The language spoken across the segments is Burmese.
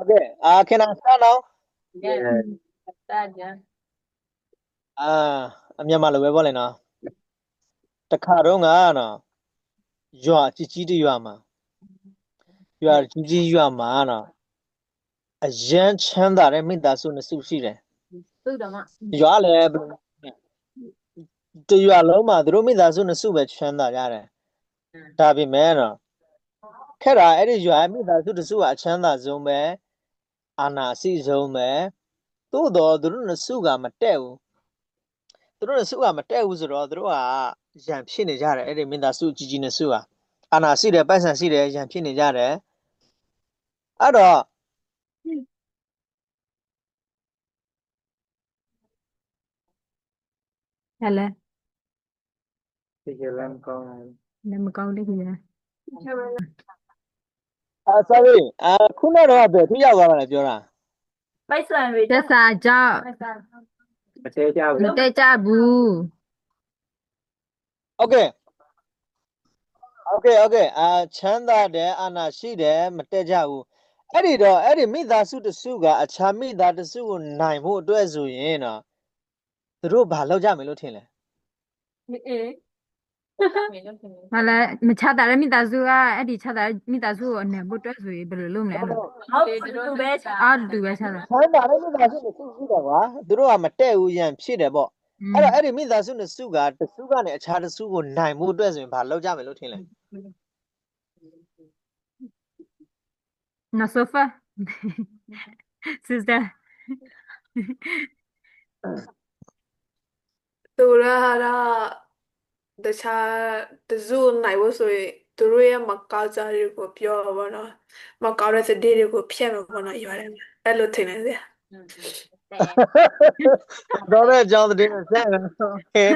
Okay. Uh, can I start now? Yes. Start, yeah. အာအမြန်မာလိုပဲပြောလိုက်နော်တခါတော့ငါနော်ရွာကြီးကြီးတရွာမှာရွာကြီးကြီးရွာမှာနော်အရန်ချမ်းသာတဲ့မိသားစုနှစ်စုရှိတယ် Tự đó mà. ရွာလည်းဘယ်လိုလဲတရွာလုံးမှာသူတို့မိသားစုနှစ်စုပဲချမ်းသာကြတယ်ဒါပေမဲ့နော်ခက်တာအဲ့ဒီရွာရဲ့မိသားစုတစ်စုကအချမ်းသာဆုံးပဲ အာနာအစီဆုံးပဲသို့တော့သူတို့နှစ်စုကမတက်ဘူးသူတို့စုကမတက်ဘူးဆိုတော့သူတို့ကရန်ဖြစ်နေကြတယ်အဲ့ဒီမင်းသားစုကြီးကြီးနဲ့စုကအာနာရှိတယ်ပိုက်ဆံရှိတယ်ရန်ဖြစ်နေကြတယ်အဲ့တော့ဟဲ့လေဒီကလမ်ကောင်းတယ်နမကောင်းတဲ့ကြီးလား အာ sorry အာခုနကတော့ဘယ်ထိရောက်သွားတာလဲပြောတာ Bây giờ vì သက်စာကြောင့် Bây giờ. မသေးကြမဘူးတက်ကြဘူး okay okay okay အာချမ်းသာတယ်အာနာရှိတယ်မတက်ကြဘူးအဲ့ဒီတော့အဲ့ဒီမိသားစုတစ်စုကအခြားမိသားတစ်စုကိုနိုင်ဖို့အတွက်ဆိုရင်တော့သူတို့ဘာလုပ်ကြမယ်လို့ထင်လဲ Ê. Mình nó thì ဟဲ့လေမချတာတဲ့မိသားစုကအဲ့ဒီချတာတဲ့မိသားစုကိုအနေဖို့အတွက်ဆိုရင်ဘယ်လိုလုပ်မလဲအဲ့လို Không, tụi bé အော်တူပဲချတာချမ်းသာတဲ့မိသားစုတစ်စုရှိတယ်ကွာသူတို့ကမတက်ဘူးရန်ဖြစ်တယ်ပေါ့အဲ့တော့အဲ့ဒီမိသားစုနှစ်စုကတစ်စုကနေအခြားတစ်စုကိုနိုင်မှုအတွက်ဆိုရင်ဘာလုပ်ကြမယ်လို့ထင်လဲနော်ဆိုဖာ sister သူတို့က တော့တခြားတစုနိုင်ဖို့ဆိုရင်သူတို့ရဲ့မကောင်းစားတွေကိုပြောပါဘောနော်မကောင်းတဲ့စတဲ့တွေကိုဖျက်မှာဘောနော်ရွာထဲမှာအဲ့လိုထင်နေစရာတော့တဲ့အကြောင်းသတင်းနဲ့ဆက်မယ် okay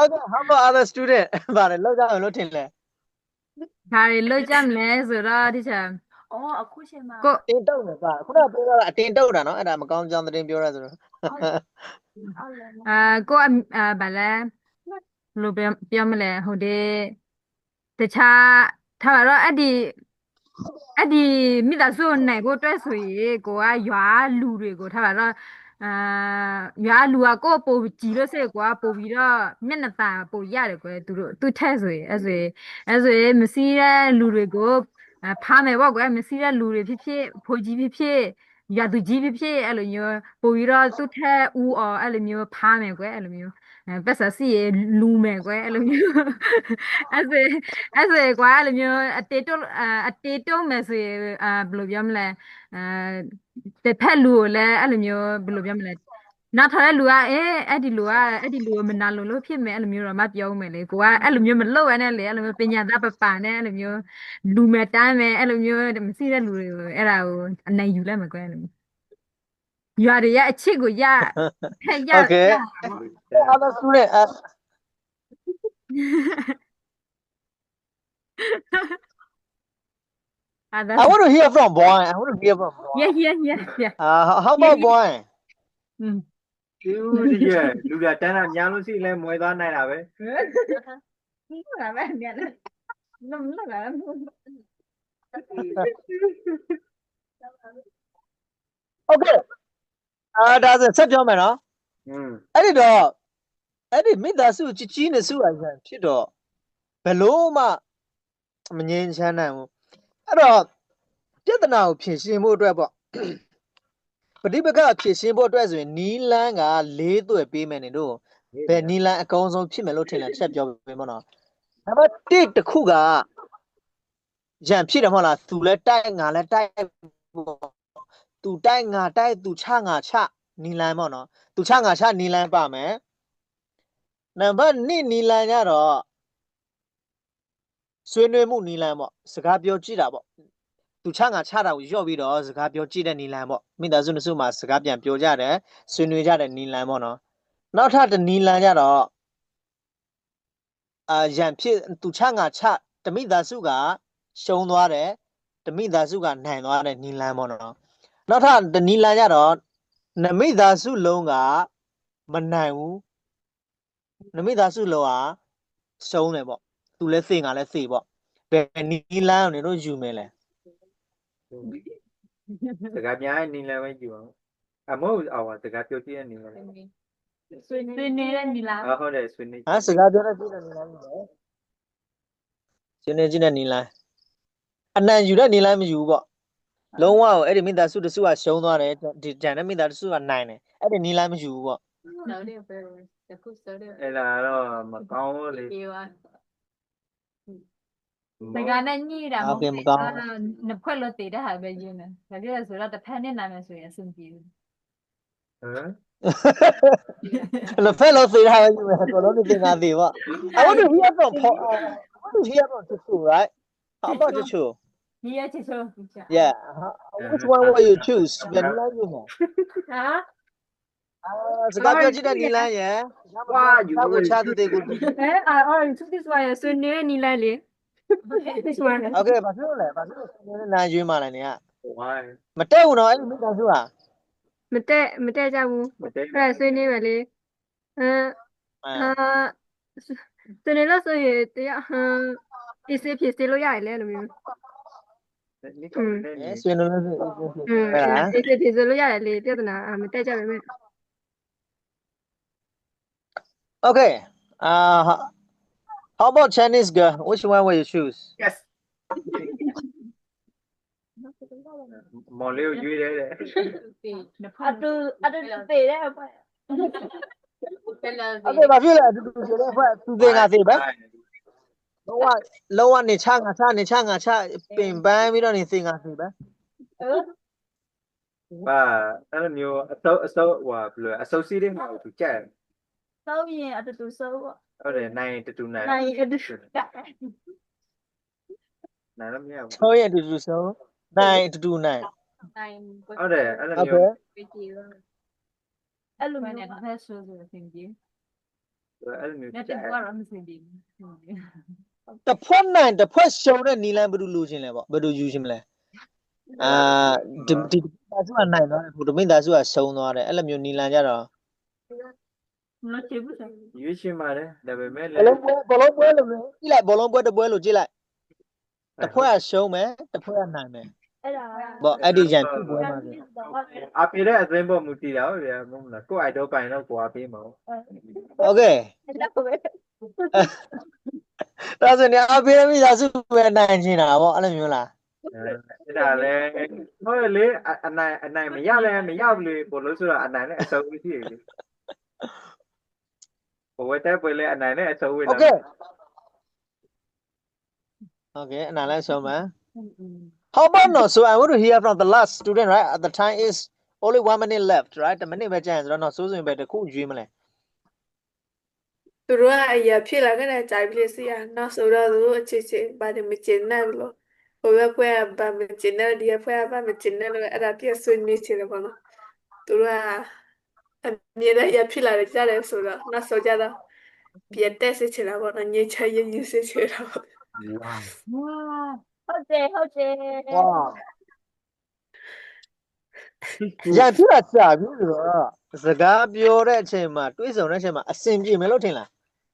okay how about other student ဗါတယ်လောက်ကြမယ်လို့ထင်လဲဘာတွေလုပ်ကြမလဲဆိုတော့ဒီချာ Ồ, ở khu trên mà. ကိုတင်တုတ်တယ်ပါခုနကပြောတာအတင်တုတ်တာနော်အဲ့ဒါမကောင်းကြောင်းသတင်းပြောရဆိုတော့ Ờ, là nó. အာကိုအအာဘာလဲ ဘယ်လိုပြောပြောမလဲဟိုဒီတခြားထားပါတော့အဲ့ဒီအဲ့ဒီမိသားစုနိုင်ဖို့အတွက်ဆိုရင်ကိုကရွာလူတွေကိုထားပါတော့အာရွာလူကကိုယ်ပို့ကြည့်လို့စိတ်ကွာပို့ပြီးတော့မျက်နှာตาပို့ရတယ်ကွယ်သူတို့သူထက်ဆိုရင်အဲ့ဆိုရင်အဲ့ဆိုရင်မစည်းတဲ့လူတွေကိုအာဖားမယ်ပေါ့ကွယ်မစည်းတဲ့လူတွေဖြစ်ဖြစ်ဖိုးကြီးဖြစ်ဖြစ်ရွာသူကြီးဖြစ်ဖြစ်အဲ့လိုမျိုးပို့ပြီးတော့သူထက်ဦးအော်အဲ့လိုမျိုးဖားမယ်ကွယ်အဲ့လိုမျိုးအဲ ပတ်စစီရလူမယ်ကွယ်အဲ့လိုမျိုးအဲ့ဆိုရင်အဲ့ဆိုရင်ကွာအဲ့လိုမျိုးအတေတုတ်အာအတေတုတ်မယ်ဆိုရင်အာဘယ်လိုပြောမလဲအဲတစ်ဖက်လူကိုလည်းအဲ့လိုမျိုးဘယ်လိုပြောမလဲနောက်ထားတဲ့လူကအေးအဲ့ဒီလူကအဲ့ဒီလူကိုမနာလို့လို့ဖြစ်မယ်အဲ့လိုမျိုးတော့မပြောမယ်လေကိုကအဲ့လိုမျိုးမလုပ်ရနဲ့လေအဲ့လိုမျိုးပညာသားပပနဲ့အဲ့လိုမျိုးလူမဲ့တမ်းမယ်အဲ့လိုမျိုးမသိတဲ့လူတွေကိုအဲ့ဒါကိုအနေယူလိုက်မယ်ကွယ်အဲ့လိုမျိုး ရွာတွေရဲ့အချစ်ကိုရဖက်ရ Okay ရ other student uh, other I want to hear from boy I want to hear from boy yeah yeah yeah yeah uh how about boy อืมသူဒီကလူကတန်းတာညာလို့ရှိရင်လဲမွေသွားနိုင်တာပဲ Là bé nghe nó nó nó là okay အာဒါဆိုဆက်ပြောမယ်နော်อืมအဲ့ဒီတော့အဲ့ဒီမိသားစုကြီးကြီးနဲ့စုအရန်ဖြစ်တော့ဘယ်လို့မှမငြင်းချမ်းနိုင်ဘူးအဲ့တော့ပြဿနာကိုဖြေရှင်းဖို့အတွက်ပေါ့ပဋိပက္ခဖြေရှင်းဖို့အတွက်ဆိုရင်နီလန်းက၄သွယ်ပေးမယ်နေတို့ဘယ်နီလန်းအကောင်းဆုံးဖြစ်မယ်လို့ထင်လဲတစ်ချက်ပြောပေးမနော်နံပါတ်1တစ်ခုကရန်ဖြစ်တယ်မဟုတ်လားသူလဲတိုက်ငါလဲတိုက်ပေါ့ သူတိုက်ငါတိုက်သူချငါချနီလန်းပေါ့နော်သူချငါချနီလန်းပါမယ်နံပါတ်2နီလန်းကြတော့ဆွေးနွေးမှုနီလန်းပေါ့စကားပြောကြည့်တာပေါ့သူချငါချတာကိုရော့ပြီးတော့စကားပြောကြည့်တဲ့နီလန်းပေါ့မိသားစုနှစ်စုမှာစကားပြန်ပြောကြတယ်ဆွေးနွေးကြတဲ့နီလန်းပေါ့နော်နောက်ထပ်တစ်နီလန်းကြတော့အာရန်ဖြစ်သူချငါချတမိသားစုကရှုံးသွားတယ်တမိသားစုကနိုင်သွားတဲ့နီလန်းပေါ့နော် နောက်ထပ်တစ်နီလန်းကြတော့နမိသားစုလုံးကမနိုင်ဘူးနမိသားစုလုံးကရှုံးတယ်ပေါ့သူလည်းသိငါလည်းသိပေါ့ဘယ်နီလန်းကိုနေတော့ယူမယ်လဲစကားများရဲ့နီလန်ပဲကြည့်အောင်အမဟုတ်အော်စကားပြောကြည့်တဲ့နီလန်ဆွေဆွေနေတဲ့နီလာအဟုတ်တယ်ဆွေးနွေးဟာစကားပြောတဲ့ကြည့်တဲ့နီလန်းကြီးလေရှင်းနေကြည့်တဲ့နီလန်းအနံယူတဲ့နီလန်းမယူဘူးပေါ့ လုံးဝကိုအဲ့ဒီမိသားစုတစုကရှုံးသွားတယ်ဒီဂျန်တဲ့မိသားတစုကနိုင်တယ်အဲ့ဒီနီးလမ်းမယူဘူးပေါ့အဲ့ဒါတော့မကောင်းဘူးလေဒါကနဲ့ညီတာမဟုတ်ဘူး။နှစ်ခွက်လို့တည်တဲ့ဟာပဲရင်းတယ်။ဒါကြည့်ရဆိုတော့တစ်ဖက်နဲ့နာမယ်ဆိုရင်အဆင်ပြေဘူး။ဟမ်။ The fellow say how you have got only thing I did. I want to hear from Paul. I want to hear from Tutu, right? How about Tutu? ဒီရချစ်ဆုံး Yeah. How, which one will you choose? The Nila you know. ဟာ Ah, so got you the Nila, yeah. Wow, you How already would chat they go. အဲအော်သူဒီဆိုရဆွေနေတဲ့နီလိုက်လေ this one Okay, but you know, but you know, na you ma la ne. why မတက်ဘူးနော်အဲ့လိုမိသားစုอ่ะမတက်မတက်ကြဘူးမတဲအဲ့ဒါဆွေးနေပဲလေအမ်အာအာဆွေးနေလို့ဆိုရင်တရားဟမ်အစ်စေးဖြစ်စေလို့ရတယ်လေလို့မျိုးဒီကောင်နဲ့အဲ ဆွေးနွေးလို့ဆိုอืมဟုတ်လားအစ်စေးဖြစ်စေလို့ရတယ်လေပြဿနာအာမတက်ကြပါနဲ့ Okay. Uh how about Chinese girl? Which one will you choose? yes မော်လေးကိုရွေးတယ်တဲ့အတူအတူတည်တဲ့အဖိုက်တယ်လား Okay, ဘာဖြစ်လဲအတူတူဆိုတဲ့ဖွဲ့သူသေးငါသေးပဲ လုံးဝလုံးဝနေချငါချနေချငါချပင်ပန်းပြီးတော့နေစင်ငါစီပဲပါအဲ့လိုမျိုးအစုပ်အစုပ်ဟိုဘယ်လိုအစုပ်စီးတဲ့မှာကိုသူကြက်စောင်းရင်အတူတူစောပေါ့ဟုတ်တယ်နိုင်တူတူနိုင်နိုင်အတူတူနိုင်လို့မရဘူးဆိုရင်အတူတူဆုံးနိုင်အတူတူနိုင်နိုင်ဟုတ်တယ်အဲ့လိုဟုတ်မျိုးကဲ့ပြကြည့်တော့အဲ့လိုမျိုးနဲ့ဖက်ဆိုဆိုသင်ကြည့်အဲ့လိုမျိုးလက်ကြ တင် က် ကတော့မစင်ဘူး တစ်ဖွဲ့နိုင်တစ်ဖွဲ့ရှုံတဲ့နီလန်ဘယ်လိုလူချင်းလဲပေါ့ဘယ်လိုယူချင်းမလဲအာဒီဒီသားစုကနိုင်သွားတယ်ဘုဒ္ဓမင်းသားစုကရှုံးသွားတယ်အဲ့လိုမျိုးနီလန်ကြတော့ မချဘူးဆို ရွေးချင်ပါတယ်ဒါပေမဲ့ ဘ လည်း လုံးပွဲဘလုံးပွဲလို့မျိုးကြည့်လိုက်ဘလုံးပွဲတစ်ပွဲလို့ကြည့်လိုက်တစ်ဖွဲ့ကရှုံးမယ်တစ်ဖွဲ့ကနိုင်မယ် အဲ့ဒါ ပေါ့အဲ့ဒီရန်ဖြစ်ပွဲမှာဆို အဖေတဲ့အသင်းပေါ်မူတည်တာဟုတ်ဗျာမဟုတ်လားကို့အိုက်တော့ပိုင်တော့ကိုအပေးမှာဟုတ် โอเค အဲ့ ဒါပဲ ဒါဆိုရင်အဖေမိသားစုပဲနိုင်ချင်တာပေါ့အဲ့လိုမျိုးလား အဲ့ဒါလည်းဟုတ်လေအနိုင်အနိုင်မရလဲမရဘူးလေဘလို့ဆိုတော့အနိုင်နဲ့အဆုံးရှိတယ်လေဘဝတဲ့ပွဲလေအနိုင်နဲ့အဆုံးဝင် โอเคโอเคအနာလိုက်ဆုံးမယ် How about no? So I want to hear from the last student, right? At the time is only one minute left, right? The minute ပဲကျန်ဆိုတော့တော့စိုးစိုးပဲတခုရွေးမလဲ သူတို့ကအရာဖြစ်လာခဲ့တဲ့ကြိုက်ပလေးစီရနောက်ဆိုတော့သူတို့အခြေချင်းပါတယ်မကျင်နဲ့လို့ဟိုဘက်ဖွဲ့ကဘာမကျင်နဲ့ဒီဘက်ဖွဲ့ကဘာမကျင်နဲ့လို့အဲ့ဒါပြည့်ဆွေးနေချင်တယ်ပေါ့နော်သူတို့ကအမြဲတမ်းအရာဖြစ်လာကြတယ်ဆိုတော့နောက်ဆိုကြတော့ပြတ်တက်စေချင်တာပေါ့နော်ညချရရစေချင်တာပေါ့ဝါဟုတ်တယ်ဟုတ်တယ် Wow ရန်ပြတာစာပြီဆိုတော့စကားပြောတဲ့အချိန်မှာတွေးဆုံတဲ့အချိန်မှာအစင်ပြေမယ်လို့ထင်လား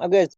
Okay